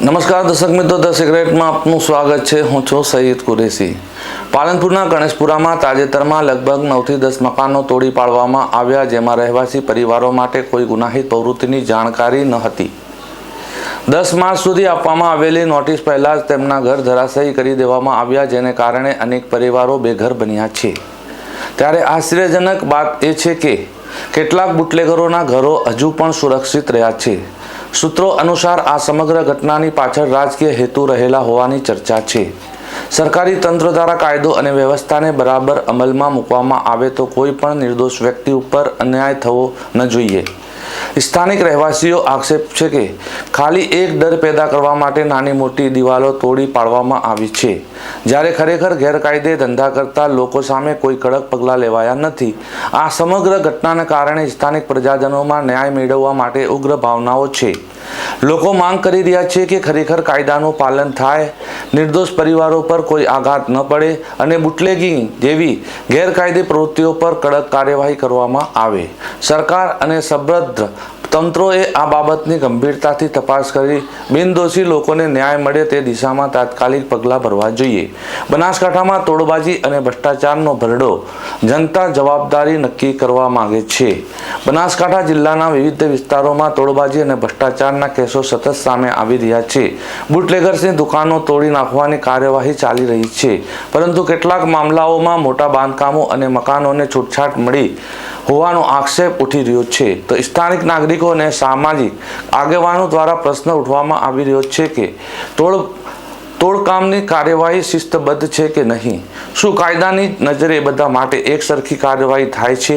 નમસ્કાર દર્શક મિત્રો ધ સિગરેટમાં આપનું સ્વાગત છે. હું છું સૈયદ કુરેશી. પાલનપુરના ગણેશપુરામાં તાજેતરમાં લગભગ નવથી દસ મકાનો તોડી પાડવામાં આવ્યા, જેમાં રહેવાસી પરિવારો માટે કોઈ ગુનાહિત પ્રવૃત્તિની જાણકારી ન હતી. દસ માર્ચ સુધી આપવામાં આવેલી નોટિસ પહેલાં જ તેમના ઘર ધરાશયી કરી દેવામાં આવ્યા, જેને કારણે અનેક પરિવારો બેઘર બન્યા છે. ત્યારે આશ્ચર્યજનક વાત એ છે કે કેટલાક બુટલેગરોના ઘરો હજુ પણ સુરક્ષિત રહ્યા છે. સૂત્રો અનુસાર આ સમગ્ર ઘટનાની પાછળ રાજકીય હેતુ રહેલા હોવાની ચર્ચા છે. સરકારી તંત્ર દ્વારા કાયદો અને વ્યવસ્થાને બરાબર અમલમાં મૂકવામાં આવે તો કોઈ પણ નિર્દોષ વ્યક્તિ ઉપર અન્યાય થવો ન જોઈએ. સ્થાનિક રહેવાસીઓ આક્ષેપ છે કે ખાલી એક ડર પેદા કરવા માટે નાની મોટી દિવાલો તોડી પાડવામાં આવી છે. જ્યારે ખરેખર ગેરકાયદે ધંધા કરતા લોકો સામે કોઈ કડક પગલાં લેવાયા નથી. આ સમગ્ર ઘટનાને કારણે સ્થાનિક પ્રજાજનોમાં ન્યાય મેળવવા માટે ઉગ્ર ભાવનાઓ છે. લોકો માંગ કરી રહ્યા છે કે ખરેખર કાયદાનું પાલન થાય. નિર્દોષ પરિવારો પર કોઈ આઘાત ન પડે અને બુટલેગિંગ જેવી ગેરકાયદે પ્રવૃત્તિઓ પર કડક કાર્યવાહી કરવામાં આવે. સરકાર અને સબ્રદ્ધ તંત્રોએ આ બાબતની ગંભીરતાથી તપાસ કરી બિનદોષી લોકોને ન્યાય મળે તે દિશામાં તાત્કાલિક પગલાં ભરવા જોઈએ. બનાસકાંઠામાં તોડબાજી અને ભ્રષ્ટાચારનો ભરડો જનતા જવાબદારી નક્કી કરવા માંગે છે. બનાસકાંઠા જિલ્લાના વિવિધ વિસ્તારોમાં તોડબાજી અને ભ્રષ્ટાચારના કેસો સતત સામે આવી રહ્યા છે. બુટલેગર્સની દુકાનો તોડી નાખવાની કાર્યવાહી ચાલી રહી છે. પરંતુ કેટલાક મામલાઓમાં મોટા બાંધકામો અને મકાનોને છૂટછાટ મળી હોવાનો આક્ષેપ ઉઠી રહ્યો છે. તો સ્થાનિક નાગરિકો અને સામાજિક આગેવાનો દ્વારા પ્રશ્ન ઉઠવામાં આવી રહ્યો છે કે તોડ તોડકામની કાર્યવાહી શિસ્તબદ્ધ છે કે નહીં? શું કાયદાની નજરે બધા માટે એક સરખી કાર્યવાહી થાય છે?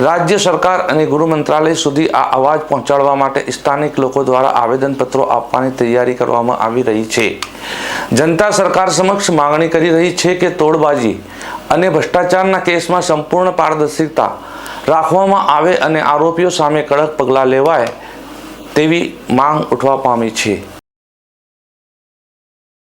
રાજ્ય સરકાર અને ગૃહ મંત્રાલય સુધી આ અવાજ પહોંચાડવા માટે સ્થાનિક લોકો દ્વારા આવેદનપત્રો આપવાની તૈયારી કરવામાં આવી રહી છે. જનતા સરકાર સમક્ષ માંગણી કરી રહી છે કે તોડબાજી અને ભ્રષ્ટાચારના કેસમાં સંપૂર્ણ પારદર્શિતા રાખવામાં આવે અને આરોપીઓ સામે કડક પગલાં લેવાય તેવી માંગ ઉઠવા પામી છે.